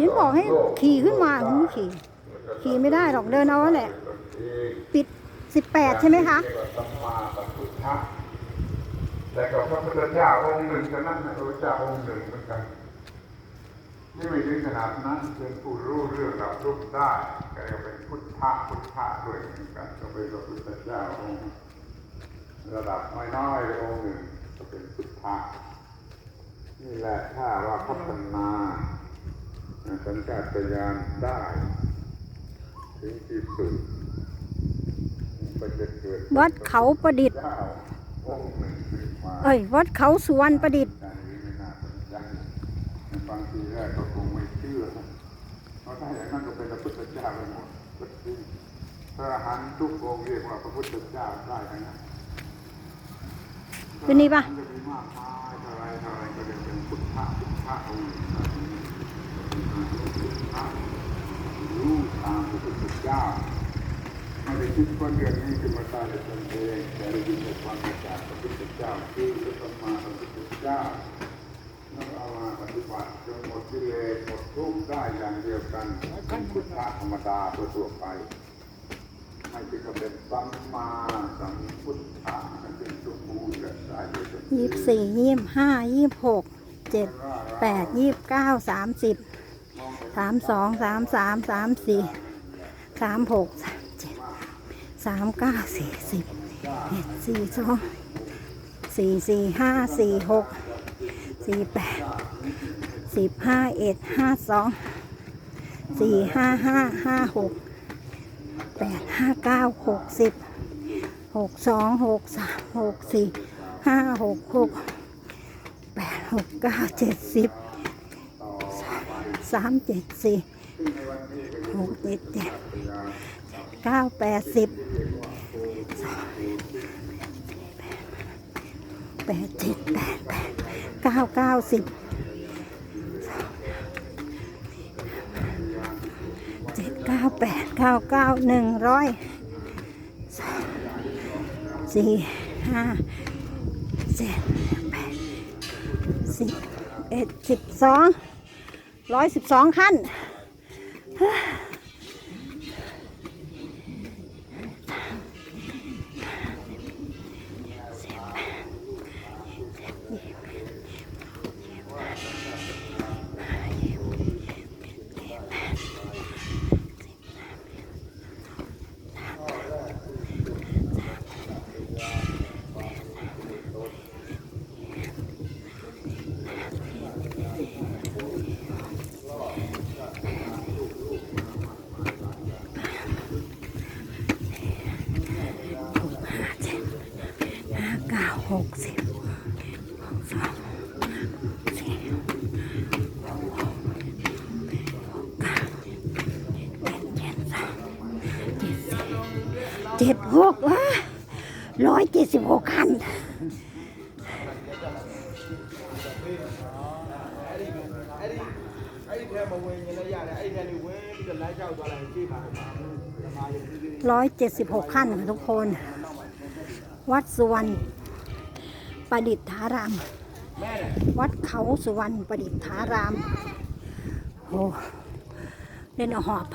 ยิ้มบอกให้ขี่ขึ้นมาหนูขี่ ขี่ไม่ได้หรอกเดินเอาแหละ ปิดสิบแปดใช่ไหมคะแต่กับพระพุทธเจ้าองค์หนึ่งเท่านั้นนะพระพุทธเจ้าองค์หนึ่งเหมือนกันที่ไม่ถึงขนาดนั้นเป็นผู้รู้เรื่องรับรู้ได้ก็เรียกเป็นพุทธะพุทธะด้วยเหมือนกันก็เป็นพระพุทธเจ้าองค์ระดับน้อยๆองค์หนึ่งก็เป็นพุทธะ นี่แหละถ้าว่าพัฒนาสัญชาตญาณได้ ถึงที่สุดมันจะเกิดวัดเขาประดิษฐ์เจ้าองค์หนึ่งขึ้นมาเอ้ย วัดเขาสุวรรณประดิษฐ์อันนี้ไม่น่าสนใจบางทีแรกก็คงไม่เชื่อเพราะถ้าอย่างนั้นก็เป็นพระพุทธเจ้าไปหมดก็จริงพระอรหันต์ทุกองค์เรียกว่าพระพุทธเจ้าได้ทั้งนั้นเป็นนี่ปะ พุทธะพุทธะองค์หนึ่งพุทธะรู้ตามพระพุทธเจ้าไม่ได้คิดว่าเรื่องนี้ขึ้นมาได้ด้วยตนเองแต่ได้ยินจากความจากพระพุทธเจ้าคือพระสัมมาสัมพุทธเจ้าแล้วเอามาปฏิบัติจนหมดกิเลสหมดทุกข์ได้อย่างเดียวกันเป็นพุทธะธรรมดาทั่วไปไม่ใช่ก็เป็นสัมมาสัมพุทธะเป็นสมบูรณ์และได้ด้วยยี่สิบสี่ยี่สิบห้ายี่สิบหก เจ็ดแปดยี่สิบเก้าสามสิบสามสองสามสามสามสี่สามหกสามเจ็ดสามเก้าสี่สิบเอ็ดสี่สองสี่สี่ห้าสี่หกสี่แปดสิบห้าเอ็ดห้าสองสี่ห้าห้าห้าหกแปดห้าเก้าหกสิบหกสองหกสามหกสี่ห้าหกหก หกเก้าเจ็ดสิบสามเจ็ดสี่หกเจ็ดเจ็ดเก้าแปดสิบแปดเจ็ดแปดแปดเก้าเก้าสิบเจ็ดเก้าแปดเก้าเก้าหนึ่งร้อยสองสี่ห้าเจ็ดแปด สิบเอ็ดสิบสองร้อยสิบสองขั้น หกสิบหกสองสี่หกเจ็ดหกวะร้อยเจ็ดสิบหกคันร้อยเจ็ดสิบหกขั้นทุกคน วัดสุวรรณ ประดิษฐาราม วัดเขาสุวรรณประดิษฐารามโอ้เล่นหอบ